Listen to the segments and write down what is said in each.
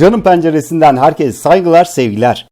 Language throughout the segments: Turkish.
Canım penceresinden herkese saygılar, sevgiler.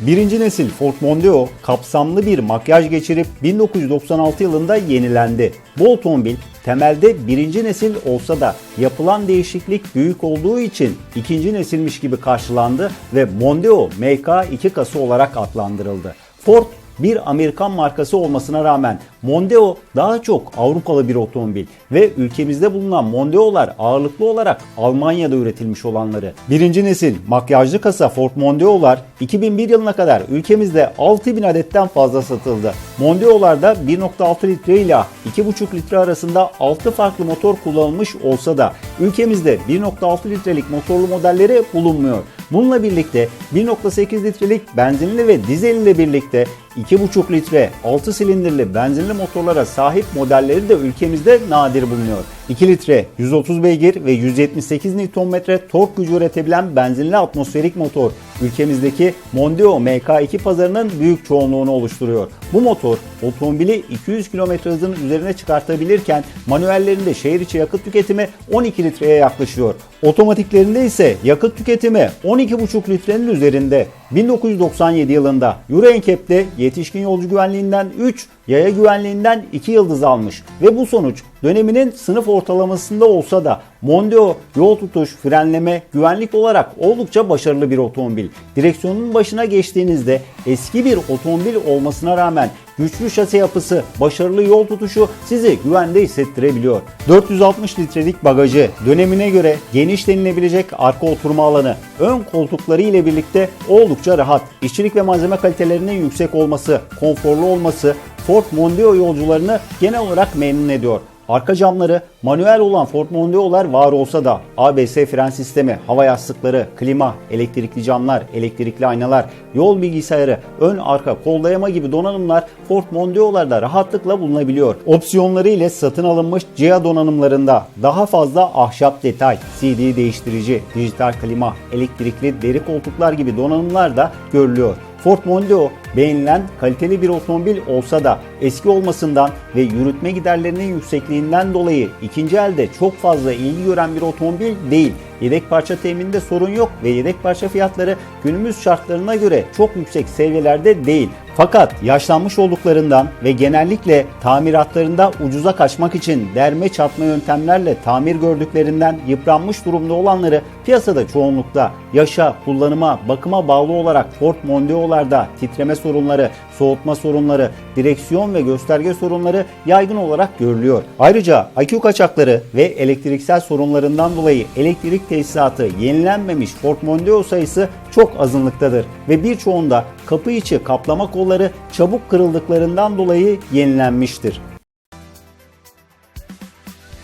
Birinci nesil Ford Mondeo kapsamlı bir makyaj geçirip 1996 yılında yenilendi. Bu otomobil temelde birinci nesil olsa da yapılan değişiklik büyük olduğu için ikinci nesilmiş gibi karşılandı ve Mondeo MK2 kası olarak adlandırıldı. Ford bir Amerikan markası olmasına rağmen Mondeo daha çok Avrupalı bir otomobil ve ülkemizde bulunan Mondeo'lar ağırlıklı olarak Almanya'da üretilmiş olanları. Birinci nesil makyajlı kasa Ford Mondeo'lar 2001 yılına kadar ülkemizde 6000 adetten fazla satıldı. Mondeo'larda 1.6 litre ile 2.5 litre arasında 6 farklı motor kullanılmış olsa da ülkemizde 1.6 litrelik motorlu modelleri bulunmuyor. Bununla birlikte 1.8 litrelik benzinli ve dizel birlikte 2.5 litre 6 silindirli benzinli motorlara sahip modelleri de ülkemizde nadir bulunuyor. 2 litre 130 beygir ve 178 Nm tork gücü üretebilen benzinli atmosferik motor ülkemizdeki Mondeo MK2 pazarının büyük çoğunluğunu oluşturuyor. Bu motor otomobili 200 km hızın üzerine çıkartabilirken manuellerinde şehir içi yakıt tüketimi 12 litreye yaklaşıyor. Otomatiklerinde ise yakıt tüketimi 12,5 litrenin üzerinde. 1997 yılında Euro NCAP'te yetişkin yolcu güvenliğinden 3, yaya güvenliğinden 2 yıldız almış ve bu sonuç döneminin sınıf ortalamasında olsa da Mondeo yol tutuş, frenleme, güvenlik olarak oldukça başarılı bir otomobil. Direksiyonun başına geçtiğinizde eski bir otomobil olmasına rağmen güçlü şase yapısı, başarılı yol tutuşu sizi güvende hissettirebiliyor. 460 litrelik bagajı, dönemine göre geniş denilebilecek arka oturma alanı, ön koltukları ile birlikte oldukça rahat. İşçilik ve malzeme kalitelerinin yüksek olması, konforlu olması Ford Mondeo yolcularını genel olarak memnun ediyor. Arka camları manuel olan Ford Mondeo'lar var olsa da ABS fren sistemi, hava yastıkları, klima, elektrikli camlar, elektrikli aynalar, yol bilgisayarı, ön arka kol dayama gibi donanımlar Ford Mondeo'larda rahatlıkla bulunabiliyor. Opsiyonları ile satın alınmış CIA donanımlarında daha fazla ahşap detay, CD değiştirici, dijital klima, elektrikli deri koltuklar gibi donanımlar da görülüyor. Ford Mondeo beğenilen kaliteli bir otomobil olsa da eski olmasından ve yürütme giderlerinin yüksekliğinden dolayı ikinci elde çok fazla ilgi gören bir otomobil değil. Yedek parça temininde sorun yok ve yedek parça fiyatları günümüz şartlarına göre çok yüksek seviyelerde değil. Fakat yaşlanmış olduklarından ve genellikle tamiratlarında ucuza kaçmak için derme çatma yöntemlerle tamir gördüklerinden yıpranmış durumda olanları piyasada çoğunlukla yaşa, kullanıma, bakıma bağlı olarak Ford Mondeo'larda titreme sorunları, soğutma sorunları, direksiyon ve gösterge sorunları yaygın olarak görülüyor. Ayrıca akü kaçakları ve elektriksel sorunlarından dolayı elektrik tesisatı yenilenmemiş Ford Mondeo sayısı çok azınlıktadır ve birçoğunda kapı içi kaplama kolları çabuk kırıldıklarından dolayı yenilenmiştir.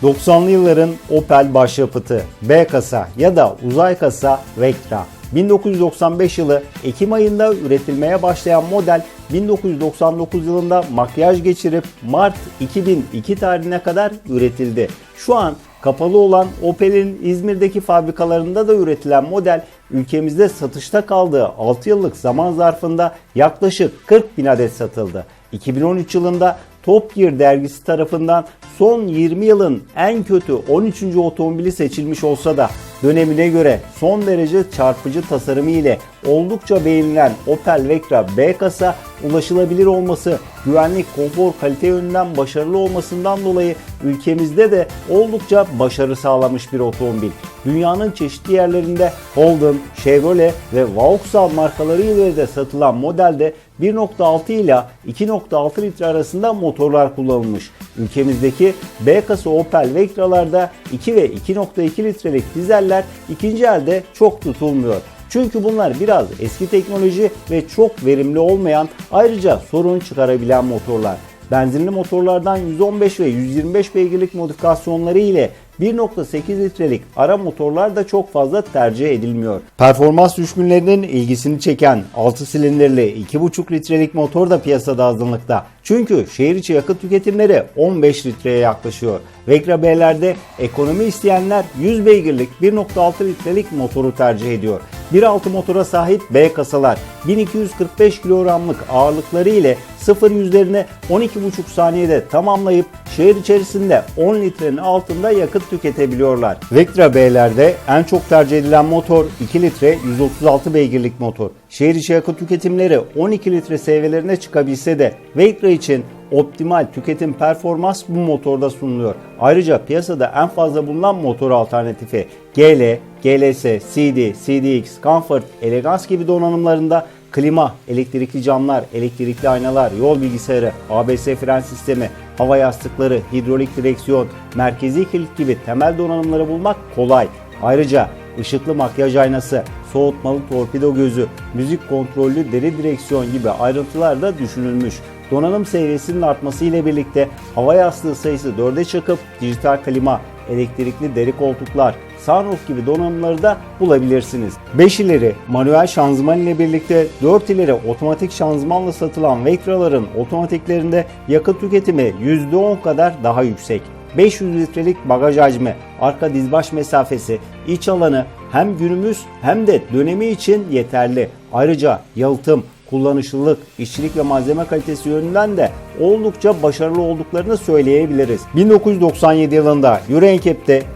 90'lı yılların Opel başyapıtı B kasa ya da uzay kasa Vectra 1995 yılı Ekim ayında üretilmeye başlayan model 1999 yılında makyaj geçirip Mart 2002 tarihine kadar üretildi. Şu an kapalı olan Opel'in İzmir'deki fabrikalarında da üretilen model ülkemizde satışta kaldığı 6 yıllık zaman zarfında yaklaşık 40 bin adet satıldı. 2013 yılında Top Gear dergisi tarafından son 20 yılın en kötü 13. otomobili seçilmiş olsa da dönemine göre son derece çarpıcı tasarımı ile oldukça beğenilen Opel Vectra B kasa ulaşılabilir olması, güvenlik, konfor, kalite yönünden başarılı olmasından dolayı ülkemizde de oldukça başarı sağlamış bir otomobil. Dünyanın çeşitli yerlerinde Holden, Chevrolet ve Vauxhall markaları ile de satılan modelde 1.6 ile 2.6 litre arasında motorlar kullanılmış. Ülkemizdeki B kasa Opel Vectra'larda 2 ve 2.2 litrelik dizeller ikinci elde çok tutulmuyor. Çünkü bunlar biraz eski teknoloji ve çok verimli olmayan ayrıca sorun çıkarabilen motorlar. Benzinli motorlardan 115 ve 125 beygirlik modifikasyonları ile 1.8 litrelik ara motorlar da çok fazla tercih edilmiyor. Performans düşkünlerinin ilgisini çeken 6 silindirli 2.5 litrelik motor da piyasada azınlıkta. Çünkü şehir içi yakıt tüketimleri 15 litreye yaklaşıyor. Vectra B'lerde ekonomi isteyenler 100 beygirlik 1.6 litrelik motoru tercih ediyor. 1.6 motora sahip B kasalar 1245 kilogramlık ağırlıkları ile 0 yüzlerine 12,5 saniyede tamamlayıp şehir içerisinde 10 litrenin altında yakıt tüketebiliyorlar. Vectra B'lerde en çok tercih edilen motor 2 litre 136 beygirlik motor. Şehir içi yakıt tüketimleri 12 litre seviyelerine çıkabilse de Vectra için optimal tüketim performans bu motorda sunuluyor. Ayrıca piyasada en fazla bulunan motor alternatifi GL, GLS, CD, CDX, Comfort, Elegance gibi donanımlarında klima, elektrikli camlar, elektrikli aynalar, yol bilgisayarı, ABS fren sistemi, hava yastıkları, hidrolik direksiyon, merkezi kilit gibi temel donanımları bulmak kolay. Ayrıca ışıklı makyaj aynası, soğutmalı torpido gözü, müzik kontrollü deri direksiyon gibi ayrıntılar da düşünülmüş. Donanım seviyesinin artması ile birlikte hava yastığı sayısı 4'e çıkıp dijital klima, elektrikli deri koltuklar, sunroof gibi donanımları da bulabilirsiniz. 5 ileri manuel şanzıman ile birlikte 4 ileri otomatik şanzımanla satılan Vectra'ların otomatiklerinde yakıt tüketimi %10 kadar daha yüksek. 500 litrelik bagaj hacmi, arka dizbaş mesafesi, iç alanı hem günümüz hem de dönemi için yeterli. Ayrıca yalıtım, kullanışlılık, işçilik ve malzeme kalitesi yönünden de oldukça başarılı olduklarını söyleyebiliriz. 1997 yılında Euro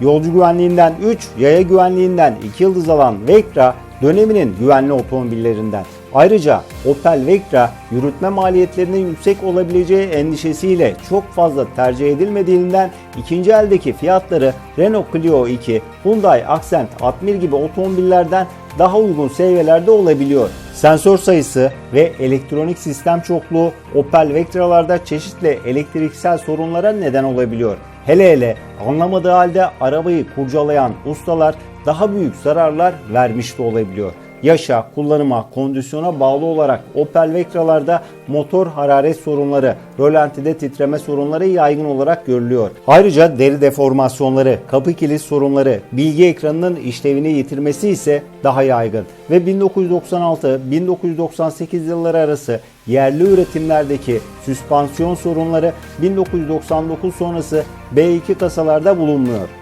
yolcu güvenliğinden 3, yaya güvenliğinden 2 yıldız alan Vectra döneminin güvenli otomobillerinden. Ayrıca Opel Vectra yürütme maliyetlerinin yüksek olabileceği endişesiyle çok fazla tercih edilmediğinden ikinci eldeki fiyatları Renault Clio 2, Hyundai Accent, Atmir gibi otomobillerden daha uygun seviyelerde olabiliyor. Sensör sayısı ve elektronik sistem çokluğu Opel Vectra'larda çeşitli elektriksel sorunlara neden olabiliyor. Hele hele anlamadığı halde arabayı kurcalayan ustalar daha büyük zararlar vermiş de olabiliyor. Yaşa, kullanıma, kondisyona bağlı olarak Opel Vectra'larda motor hararet sorunları, rölantide titreme sorunları yaygın olarak görülüyor. Ayrıca deri deformasyonları, kapı kilit sorunları, bilgi ekranının işlevini yitirmesi ise daha yaygın ve 1996-1998 yılları arası yerli üretimlerdeki süspansiyon sorunları 1999 sonrası B2 kasalarda bulunmuyor.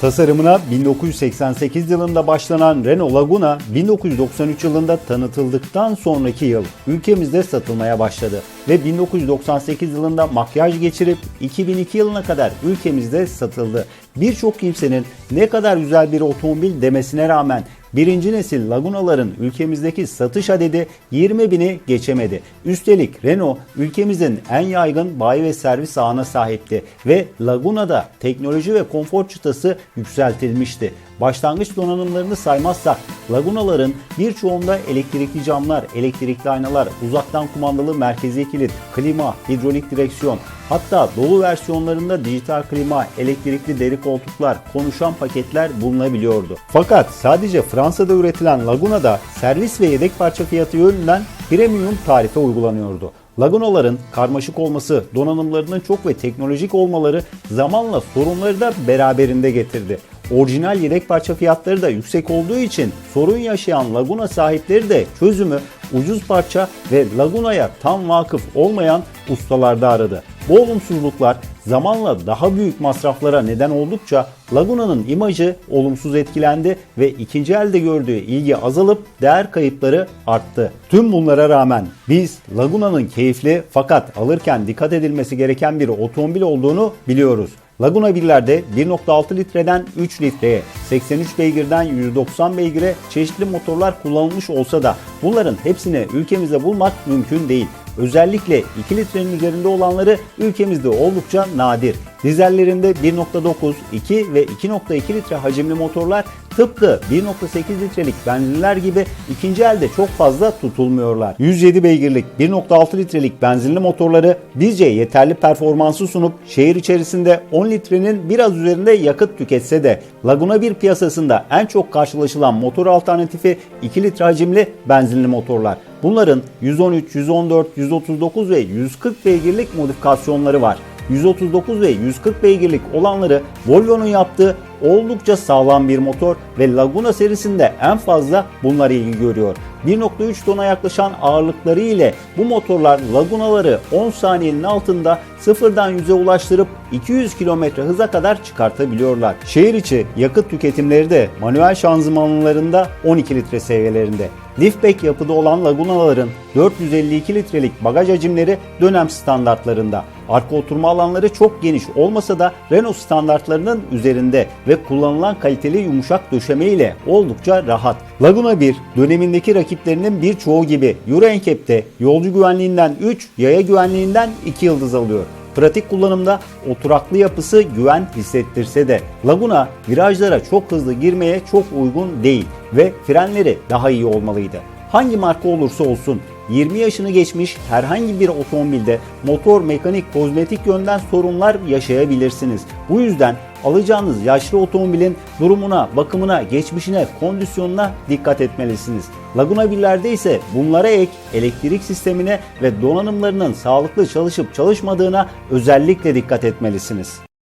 Tasarımına 1988 yılında başlanan Renault Laguna 1993 yılında tanıtıldıktan sonraki yıl ülkemizde satılmaya başladı ve 1998 yılında makyaj geçirip 2002 yılına kadar ülkemizde satıldı. Birçok kimsenin ne kadar güzel bir otomobil demesine rağmen Birinci nesil Laguna'ların ülkemizdeki satış adedi 20 bini geçemedi. Üstelik Renault ülkemizin en yaygın bayi ve servis ağına sahipti ve Laguna'da teknoloji ve konfor çıtası yükseltilmişti. Başlangıç donanımlarını saymazsak Laguna'ların birçoğunda elektrikli camlar, elektrikli aynalar, uzaktan kumandalı merkezi kilit, klima, hidrolik direksiyon, hatta dolu versiyonlarında dijital klima, elektrikli deri koltuklar, konuşan paketler bulunabiliyordu. Fakat sadece Fransa'da üretilen Laguna'da servis ve yedek parça fiyatı yönünden premium tarife uygulanıyordu. Lagunaların karmaşık olması, donanımlarının çok ve teknolojik olmaları zamanla sorunları da beraberinde getirdi. Orijinal yedek parça fiyatları da yüksek olduğu için sorun yaşayan Laguna sahipleri de çözümü ucuz parça ve Laguna'ya tam vakıf olmayan ustalarda aradı. Bu olumsuzluklar zamanla daha büyük masraflara neden oldukça Laguna'nın imajı olumsuz etkilendi ve ikinci elde gördüğü ilgi azalıp değer kayıpları arttı. Tüm bunlara rağmen biz Laguna'nın keyifli fakat alırken dikkat edilmesi gereken bir otomobil olduğunu biliyoruz. Laguna 1'lerde 1.6 litreden 3 litreye, 83 beygirden 190 beygire çeşitli motorlar kullanılmış olsa da bunların hepsini ülkemizde bulmak mümkün değil. Özellikle 2 litrenin üzerinde olanları ülkemizde oldukça nadir. Dizellerinde 1.9, 2 ve 2.2 litre hacimli motorlar tıpkı 1.8 litrelik benzinler gibi ikinci elde çok fazla tutulmuyorlar. 107 beygirlik 1.6 litrelik benzinli motorları bizce yeterli performansı sunup şehir içerisinde 10 litrenin biraz üzerinde yakıt tüketse de Laguna 1 piyasasında en çok karşılaşılan motor alternatifi 2 litre hacimli benzinli motorlar. Bunların 113, 114, 139 ve 140 beygirlik modifikasyonları var. 139 ve 140 beygirlik olanları Volvo'nun yaptığı oldukça sağlam bir motor ve Laguna serisinde en fazla bunlar ilgi görüyor. 1.3 tona yaklaşan ağırlıkları ile bu motorlar lagunaları 10 saniyenin altında sıfırdan yüze ulaştırıp 200 km hıza kadar çıkartabiliyorlar. Şehir içi yakıt tüketimleri de manuel şanzımanlarında 12 litre seviyelerinde. Liftback yapıda olan lagunaların 452 litrelik bagaj hacimleri dönem standartlarında. Arka oturma alanları çok geniş olmasa da Renault standartlarının üzerinde ve kullanılan kaliteli yumuşak döşeme ile oldukça rahat. Laguna 1 dönemindeki rakiplerinin birçoğu gibi Euro NCAP'te yolcu güvenliğinden 3, yaya güvenliğinden 2 yıldız alıyor. Pratik kullanımda oturaklı yapısı güven hissettirse de Laguna virajlara çok hızlı girmeye çok uygun değil ve frenleri daha iyi olmalıydı. Hangi marka olursa olsun 20 yaşını geçmiş herhangi bir otomobilde motor, mekanik, kozmetik yönden sorunlar yaşayabilirsiniz. Bu yüzden alacağınız yaşlı otomobilin durumuna, bakımına, geçmişine, kondisyonuna dikkat etmelisiniz. Laguna 1'lerde ise bunlara ek elektrik sistemine ve donanımlarının sağlıklı çalışıp çalışmadığına özellikle dikkat etmelisiniz.